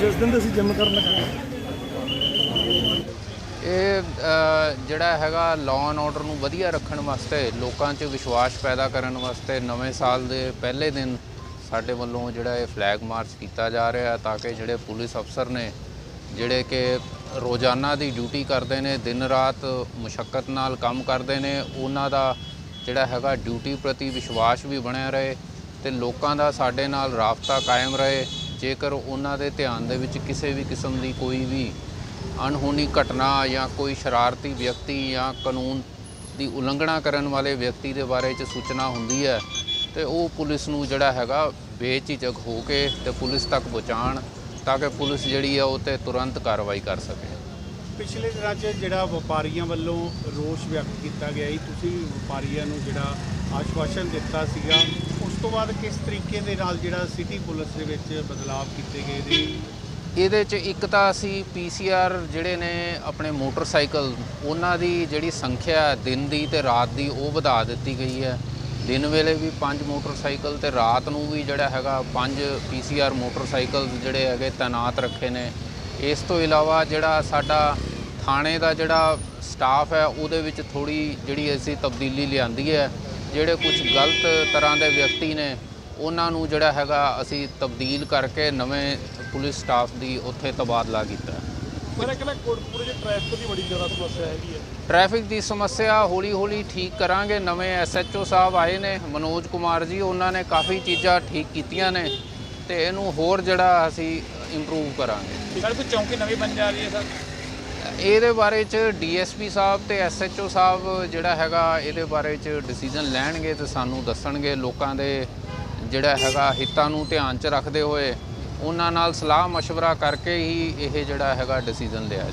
ਜਿਸ ਦਿਨ ਅਸੀਂ ਜਿਮ ਕਰਨ ਲੱਗੇ ਇਹ ਅ, ਜਿਹੜਾ ਹੈਗਾ ਲਾਅ ਐਂਡ ਆਰਡਰ ਨੂੰ ਵਧੀਆ ਰੱਖਣ ਵਾਸਤੇ ਲੋਕਾਂ 'ਚ ਵਿਸ਼ਵਾਸ ਪੈਦਾ ਕਰਨ ਵਾਸਤੇ ਨਵੇਂ ਸਾਲ ਦੇ ਪਹਿਲੇ ਦਿਨ ਸਾਡੇ ਵੱਲੋਂ ਜਿਹੜਾ ਇਹ ਫਲੈਗ ਮਾਰਚ ਕੀਤਾ ਜਾ ਰਿਹਾ ਤਾਂ ਕਿ ਜਿਹੜੇ ਪੁਲਿਸ ਅਫਸਰ ਨੇ ਜਿਹੜੇ ਕਿ ਰੋਜ਼ਾਨਾ ਦੀ ਡਿਊਟੀ ਕਰਦੇ ਨੇ ਦਿਨ ਰਾਤ ਮੁਸ਼ਕਲ ਨਾਲ ਕੰਮ ਕਰਦੇ ਨੇ ਉਹਨਾਂ ਦਾ ਜਿਹੜਾ ਹੈਗਾ ਡਿਊਟੀ ਪ੍ਰਤੀ ਵਿਸ਼ਵਾਸ ਵੀ ਬਣਿਆ ਰਹੇ ਤੇ ਲੋਕਾਂ ਦਾ ਸਾਡੇ ਨਾਲ ਰਾਬਤਾ ਕਾਇਮ ਰਹੇ। ਜੇਕਰ ਉਹਨਾਂ ਦੇ ਧਿਆਨ ਦੇ ਵਿੱਚ ਕਿਸੇ ਵੀ ਕਿਸਮ ਦੀ ਕੋਈ ਵੀ ਅਣਹੋਣੀ ਘਟਨਾ ਜਾਂ ਕੋਈ ਸ਼ਰਾਰਤੀ ਵਿਅਕਤੀ ਜਾਂ ਕਾਨੂੰਨ ਦੀ ਉਲੰਘਣਾ ਕਰਨ ਵਾਲੇ ਵਿਅਕਤੀ ਦੇ ਬਾਰੇ ਚ ਸੂਚਨਾ ਹੁੰਦੀ ਹੈ, ਤੇ ਉਹ ਪੁਲਿਸ ਨੂੰ ਜਿਹੜਾ ਹੈਗਾ ਬੇਝਿਜਕ ਹੋ ਕੇ ਤੇ ਪੁਲਿਸ ਤੱਕ ਪਹੁੰਚਾਉਣ ਤਾਂ ਕਿ ਪੁਲਿਸ ਜਿਹੜੀ ਆ ਉਹ ਤੇ ਤੁਰੰਤ ਕਾਰਵਾਈ ਕਰ ਸਕੇ। ਪਿਛਲੇ ਦਿਨਾਂ 'ਚ ਜਿਹੜਾ ਵਪਾਰੀਆਂ ਵੱਲੋਂ ਰੋਸ ਵਿਅਕਤ ਕੀਤਾ ਗਿਆ ਸੀ, ਤੁਸੀਂ ਵਪਾਰੀਆਂ ਨੂੰ ਜਿਹੜਾ ਆਸ਼ਵਾਸਨ ਦਿੱਤਾ ਸੀਗਾ, ਉਸ ਤੋਂ ਬਾਅਦ ਕਿਸ ਤਰੀਕੇ ਦੇ ਨਾਲ ਜਿਹੜਾ ਸਿਟੀ ਪੁਲਿਸ ਦੇ ਵਿੱਚ ਬਦਲਾਅ ਕੀਤੇ ਗਏ ਨੇ? ਇਹਦੇ ਚ ਇੱਕ ਤਾਂ ਅਸੀਂ ਪੀਸੀਆਰ ਜਿਹੜੇ ਨੇ ਆਪਣੇ ਮੋਟਰਸਾਈਕਲ, ਉਹਨਾਂ ਦੀ ਜਿਹੜੀ ਸੰਖਿਆ ਦਿਨ ਦੀ ਤੇ ਰਾਤ ਦੀ ਉਹ ਵਧਾ ਦਿੱਤੀ ਗਈ ਹੈ। ਦਿਨ ਵੇਲੇ ਵੀ ਪੰਜ ਮੋਟਰਸਾਈਕਲ ਤੇ ਰਾਤ ਨੂੰ ਵੀ ਜਿਹੜਾ ਹੈਗਾ ਪੰਜ ਪੀਸੀਆਰ ਮੋਟਰਸਾਈਕਲ ਜਿਹੜੇ ਹੈਗੇ ਤਾਇਨਾਤ ਰੱਖੇ ਨੇ। ਇਸ ਤੋਂ ਇਲਾਵਾ ਜਿਹੜਾ ਸਾਡਾ ਥਾਣੇ ਦਾ ਜਿਹੜਾ ਸਟਾਫ ਹੈ ਉਹਦੇ ਵਿੱਚ ਥੋੜੀ ਜਿਹੜੀ ਅਸੀਂ ਤਬਦੀਲੀ ਲਿਆਂਦੀ ਹੈ। ਜਿਹੜੇ ਕੁਝ ਗਲਤ ਤਰ੍ਹਾਂ ਦੇ ਵਿਅਕਤੀ ਨੇ ਉਹਨਾਂ ਨੂੰ ਜਿਹੜਾ ਹੈਗਾ ਅਸੀਂ ਤਬਦੀਲ ਕਰਕੇ ਨਵੇਂ ਪੁਲਿਸ ਸਟਾਫ ਦੀ ਉੱਥੇ ਤਬਾਦਲਾ ਕੀਤਾ। ਪਰ ਕੋਟਪੁਰੇ ਟ੍ਰੈਫਿਕ ਦੀ ਬੜੀ ਜ਼ਿਆਦਾ ਸਮੱਸਿਆ ਹੈਗੀ ਹੈ। ਟ੍ਰੈਫਿਕ ਦੀ ਸਮੱਸਿਆ ਹੌਲੀ ਹੌਲੀ ਠੀਕ ਕਰਾਂਗੇ। ਨਵੇਂ ਐਸਐਚਓ ਸਾਹਿਬ ਆਏ ਨੇ ਮਨੋਜ ਕੁਮਾਰ ਜੀ ਉਹਨਾਂ ਨੇ ਕਾਫੀ ਚੀਜ਼ਾਂ ਠੀਕ ਕੀਤੀਆਂ ਨੇ ਤੇ ਇਹਨੂੰ ਹੋਰ ਜਿਹੜਾ ਅਸੀਂ ਇੰਪਰੂਵ ਕਰਾਂਗੇ। ਸਰ ਕੋਈ ਚੌਂਕੀ ਨਵੀਂ ਬਣ ਜਾ ਰਹੀ ਹੈ ਸਰ? ਇਹਦੇ ਬਾਰੇ ਚ ਡੀਐਸਪੀ ਸਾਹਿਬ ਤੇ ਐਸਐਚਓ ਸਾਹਿਬ ਜਿਹੜਾ ਹੈਗਾ ਇਹਦੇ ਬਾਰੇ ਚ ਡਿਸੀਜਨ ਲੈਣਗੇ ਤੇ ਸਾਨੂੰ ਦੱਸਣਗੇ। ਲੋਕਾਂ ਦੇ ਜਿਹੜਾ ਹੈਗਾ ਹਿੱਤਾਂ ਨੂੰ ਧਿਆਨ ਚ ਰੱਖਦੇ ਹੋਏ ਉਹਨਾਂ ਨਾਲ ਸਲਾਹ مشਵਰਾ ਕਰਕੇ ਹੀ ਇਹ ਜਿਹੜਾ ਹੈਗਾ ਡਿਸੀਜਨ ਲਿਆ